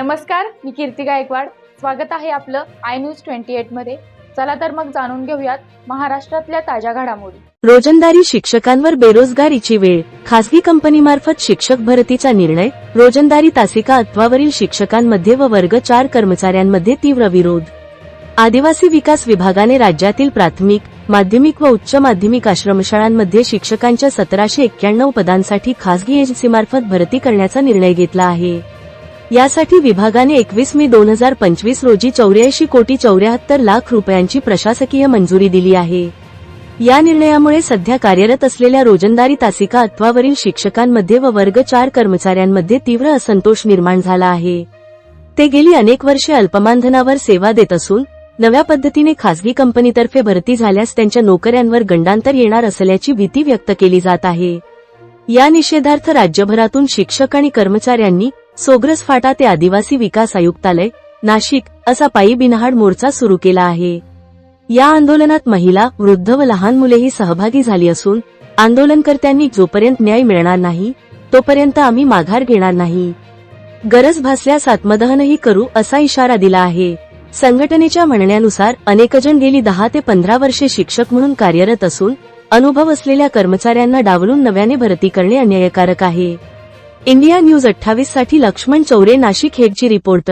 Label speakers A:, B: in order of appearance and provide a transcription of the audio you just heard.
A: नमस्कार मी कीर्ती गायकवाड. स्वागत आहे आपलं आय न्यूज ट्वेंटी एटमध्ये. चला तर मग जाणून घेऊयात महाराष्ट्रातल्या ताज्या घडामोडी.
B: रोजंदारी शिक्षकांवर बेरोजगारीची वेळ. खासगी कंपनीमार्फत शिक्षक भरतीचा निर्णय. रोजंदारी तासिका अत्वावरील शिक्षकांमध्ये व वर्ग चार कर्मचाऱ्यांमध्ये तीव्र विरोध. आदिवासी विकास विभागाने राज्यातील प्राथमिक माध्यमिक व उच्च माध्यमिक आश्रमशाळांमध्ये शिक्षकांच्या सतराशे एक्क्याण्णव पदांसाठी खासगी एजन्सीमार्फत भरती करण्याचा निर्णय घेतला आहे. यासाठी विभागाने एकवीस मे दोन हजार पंचवीस रोजी चौऱ्याऐंशी कोटी चौऱ्याहत्तर लाख रुपयांची प्रशासकीय मंजुरी दिली आहे. या निर्णयामुळे सध्या कार्यरत असलेल्या रोजंदारी तासिका अत्वावरील शिक्षकांमध्ये व वर्ग चार कर्मचाऱ्यांमध्ये तीव्र असंतोष निर्माण झाला आहे. ते गेली अनेक वर्षे अल्पमानधनावर सेवा देत असून नव्या पद्धतीने खासगी कंपनीतर्फे भरती झाल्यास त्यांच्या नोकऱ्यांवर गंडांतर येणार असल्याची भीती व्यक्त केली जात आहे. या निषेधार्थ राज्यभरातून शिक्षक आणि कर्मचाऱ्यांनी सोग्रस फाटा ते आदिवासी विकास आयुक्तालय नाशिक असा पायी बिनहाड मोर्चा सुरू केला आहे. या आंदोलनात महिला वृद्ध व लहान मुलेही सहभागी झाली असून आंदोलनकर्त्यांनी जोपर्यंत न्याय मिळणार नाही तोपर्यंत आम्ही माघार घेणार नाही. गरज भासल्यास आत्मदहनही करू असा इशारा दिला आहे. संघटनेच्या म्हणण्यानुसार अनेकजण गेली दहा ते पंधरा वर्षे शिक्षक म्हणून कार्यरत असून अनुभव असलेल्या कर्मचाऱ्यांना डावलून नव्याने भरती करणे अन्यायकारक आहे. इंडिया न्यूज अठ्ठावीससाठी लक्ष्मण चौरे नाशिक हेडची रिपोर्ट.